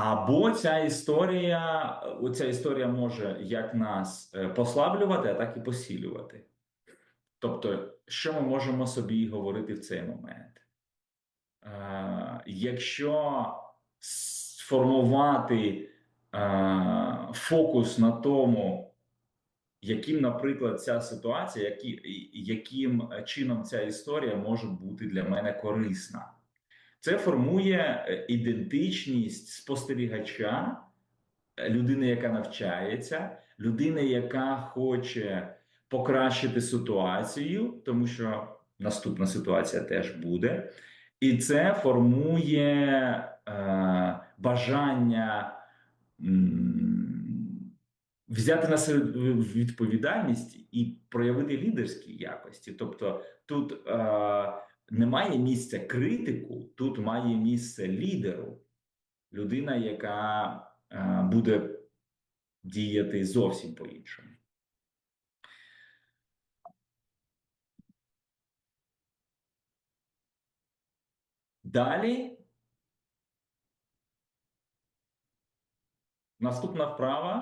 Або ця історія, оця історія може як нас е, послаблювати, а так і посилювати. Тобто, що ми можемо собі говорити в цей момент? Е, якщо сформувати е, фокус на тому, яким, наприклад, ця ситуація, які, яким чином ця історія може бути для мене корисна, це формує е, ідентичність спостерігача, е, людини, яка навчається, людини, яка хоче покращити ситуацію, тому що наступна ситуація теж буде. І це формує е, бажання м, взяти на себе відповідальність і проявити лідерські якості. Тобто тут е, немає місця критику, тут має місце лідеру, людина, яка е, буде діяти зовсім по-іншому. Далі наступна вправа.